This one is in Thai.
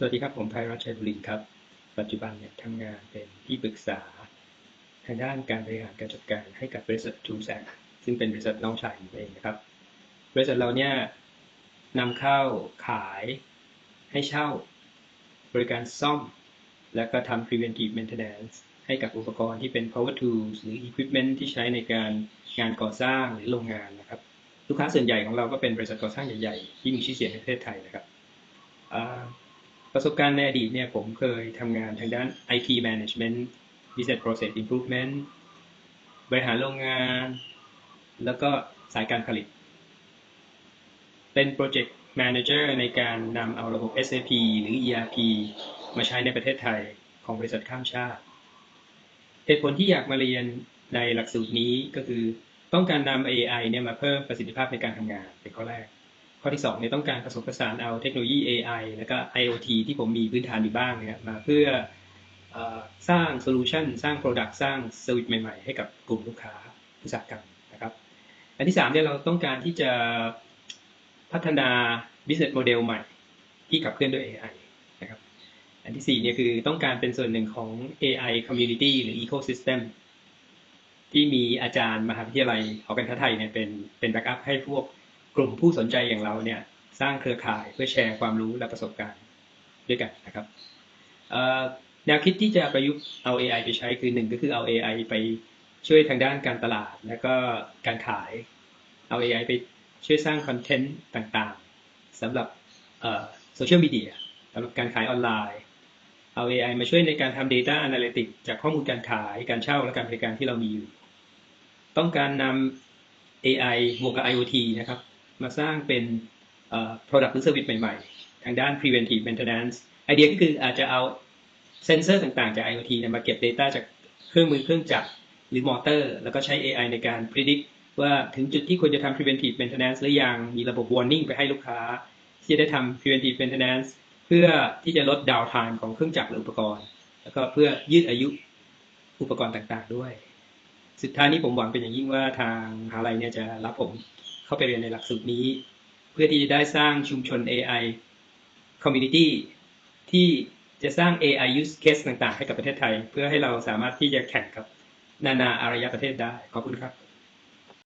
สวัสดีครับ ผมไพรัชชัยบุรีครับ ปัจจุบันเนี่ยทำงานเป็นที่ปรึกษา ทางด้านการบริหารการจัดการให้กับบริษัททูแซกซึ่งเป็นบริษัทน้องชายผมเองนะครับ บริษัทเราเนี่ยนำเข้าขายให้เช่า บริการซ่อม แล้วก็ทำ preventive maintenance ให้กับอุปกรณ์ที่เป็น power tools หรือ equipment ที่ใช้ในการงานก่อสร้างหรือโรงงานนะครับ ลูกค้าส่วนใหญ่ของเราก็เป็นบริษัทก่อสร้างใหญ่ๆ ที่มีชื่อเสียงในประเทศไทยนะครับ ประสบการณ์ในอดีตเนี่ยผมเคยทำงานทางด้าน IT management business process improvement บริหารโรงงาน แล้วก็สายการผลิต เป็น project manager ในการนำเอาระบบ SAP หรือ ERP มาใช้ในประเทศไทยของบริษัทข้ามชาติ เหตุผลที่อยากมาเรียนในหลักสูตรนี้ก็คือต้องการนำ AI เนี่ยมาเพิ่มประสิทธิภาพในการทำงานเป็นข้อแรก ข้อที่2เนี่ยต้องการผสมผสานเอาเทคโนโลยี AI แล้วก็ IoT ที่ผมมีพื้นฐานอยู่บ้างเนี่ยมาเพื่ออสร้างโซลูชันสร้าง Product สร้างเซอร์วิสใหม่ๆ ให้กับกลุ่มลูกค้าอุตสาหกรรมนะครับ อันที่3เนี่ยเราต้องการที่จะพัฒนา business model ใหม่ที่ขับเคลื่อนด้วย AI นะครับ อันที่4เนี่ยคือต้องการเป็นส่วนหนึ่งของ AI community หรือ ecosystem ที่มีอาจารย์มหาวิทยาลัยหอการค้าไทยเนี่ยเป็นเป็นแบ็กอัพให้พวก กลุ่มผู้สนใจอย่างเราเนี่ยสร้างเครือข่ายเพื่อแชร์ความรู้และประสบการณ์ด้วยกันนะครับแนวคิดที่จะประยุกต์เอา AI ไปใช้คือหนึ่งก็คือเอา AI ไปช่วยทางด้านการตลาด แล้วก็การขายเอา AI ไปช่วยสร้างคอนเทนต์ต่างๆสำหรับโซเชียลมีเดียสำหรับการขายออนไลน์เอา AI มาช่วยในการทำ Data Analytics จากข้อมูลการขายการเช่าและการบริการที่เรามีอยู่ ต้องการนำ AI บวกกับ IoT นะครับ มาสร้างเป็น product หรือ service ใหม่ ๆ ทางด้าน preventive maintenance ไอเดียก็คืออาจจะเอาเซนเซอร์ต่างๆ จาก IoT มาเก็บ Data จากเครื่องมือเครื่องจักรหรือมอเตอร์ แล้วก็ใช้ AI ในการ predict ว่าถึงจุดที่ควรจะทำ preventive maintenance หรือยัง มีระบบ warning ไปให้ลูกค้า ที่จะได้ทำ preventive maintenance เพื่อที่จะลด downtime ของเครื่องจักรหรืออุปกรณ์ แล้วก็เพื่อยืดอายุอุปกรณ์ต่างๆ ด้วย สุดท้ายนี้ผมหวังเป็นอย่างยิ่งว่าทางมหาลัยเนี่ยจะรับผม เข้าไปเรียนในหลักสูตรนี้ เพื่อที่จะได้สร้างชุมชน AI community ที่จะสร้าง AI use case ต่างๆ ให้กับประเทศไทย เพื่อให้เราสามารถที่จะแข่งกับนานาอารยประเทศได้ ขอบคุณครับ